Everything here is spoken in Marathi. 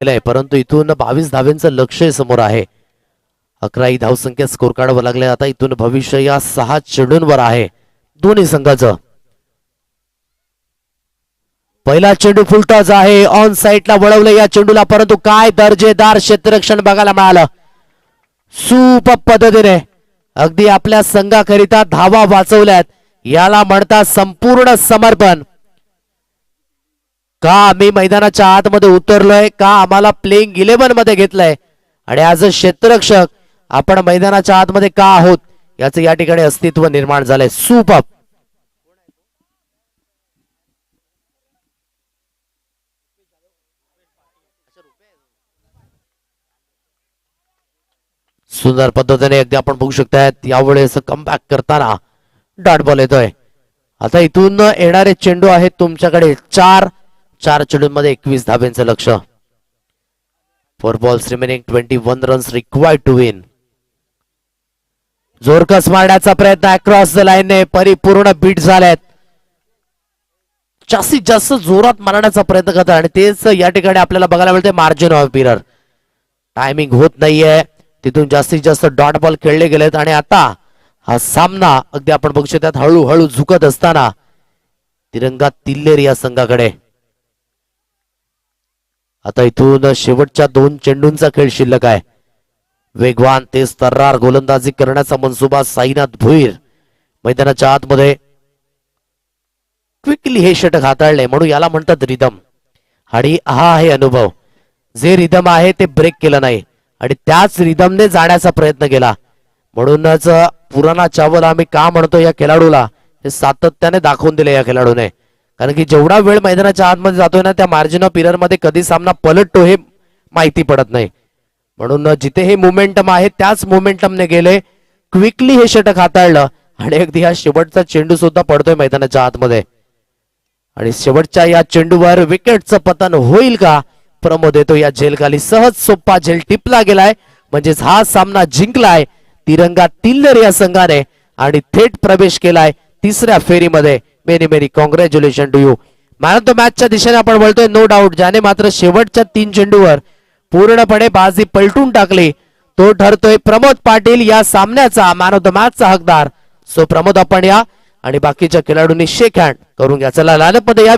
केलंय. परंतु इथून बावीस धावेंचं लक्ष्य समोर आहे. अकरा ही धावसंख्या स्कोर काढावं लागले आता इथून भविष्य या सहा चेंडूंवर आहे. दोन्ही संघाचं. पहिला चेंडू फुलटॉस आहे. ऑन साईडला वळवलं या चेंडूला. परंतु काय दर्जेदार क्षेत्ररक्षण बघायला मिळालं. सुप पद्धतीने. अगदी आपल्या संघाकरिता धावा वाचवल्यात. याला म्हणतात संपूर्ण समर्पण. का आम्ही मैदानाच्या आतमध्ये उतरलोय? का आम्हाला प्लेइंग इलेव्हनमध्ये घेतलंय? आणि ॲज अ क्षेत्ररक्षक आपण मैदानाच्या आतमध्ये का आहोत? याचं या ठिकाणी अस्तित्व निर्माण झालंय. सुप सुंदर पद्धतीने अगदी आपण बघू शकतायत यावेळेस कमबॅक करताना डॉट बॉल येतोय. आता इथून येणारे चेंडू आहेत तुमच्याकडे. चार चार चेंडूंमध्ये एकवीस धाब्यांचं लक्ष. Four balls remaining twenty one runs required to win जोरकस मारण्याचा प्रयत्न अक्रॉस द लाईनने परिपूर्ण बीट झाल्यात जास्तीत जास्त जोरात मारण्याचा प्रयत्न करतात आणि तेच या ठिकाणी आपल्याला बघायला मिळते मार्जिन ऑफ बिरर टायमिंग होत नाहीये. तिथून जास्तीत जास्त डॉट बॉल खेळले गेलेत आणि आता हा सामना अगदी आपण बघू शकतात हळूहळू झुकत असताना तिरंगा तिल्लेर या संघाकडे. आता इथून शेवटच्या दोन चेंडूंचा खेळ शिल्लक आहे. वेगवान तेज तर्रार गोलंदाजी करण्याचा मनसुबा साईनाथ भुईर मैदानाच्या आतमध्ये क्विकली हे षटक हाताळले म्हणून याला म्हणतात रिदम. आणि हा आहे अनुभव. जे रिदम आहे ते ब्रेक केलं नाही. आणि त्याच रिदमने जाण्याचा प्रयत्न केला. म्हणूनच पुराणा चावल आम्ही का म्हणतो या खेळाडूला? हे सातत्याने दाखवून दिले या खेळाडूने. कारण की जेवढा वेळ मैदानाच्या आतमध्ये जातोय ना त्या मार्जिन ऑफ इररमध्ये कधी सामना पलटतो हे माहिती पडत नाही. म्हणून जिथे हे मोमेंटम आहे त्याच मोमेंटमने गेले क्विकली हे षटक हाताळलं आणि अगदी हा शेवटचा चेंडू सुद्धा पडतोय मैदानाच्या आतमध्ये. आणि शेवटच्या या चेंडूवर विकेटचं पतन होईल का? प्रमोद येतो या झेलखाली. सहज सोप्पा झेल टिपला गेलाय. म्हणजेच हा सामना जिंकलाय. तिरंगा तिल्लर या संघाने आणि थेट प्रवेश केलाय तिसऱ्या फेरीमध्ये. Many many congratulation to you man of मॅचच्या दिशेने आपण बोलतोय नो डाऊट ज्याने मात्र शेवटच्या तीन चेंडूवर पूर्णपणे बाजी पलटून टाकली तो ठरतोय प्रमोद पाटील या सामन्याचा मॅन ऑफ द मॅचचा हकदार. सो प्रमोद आपण या. आणि बाकीच्या खेळाडूंनी शेक हँड करून घ्या. चला लालपमध्ये या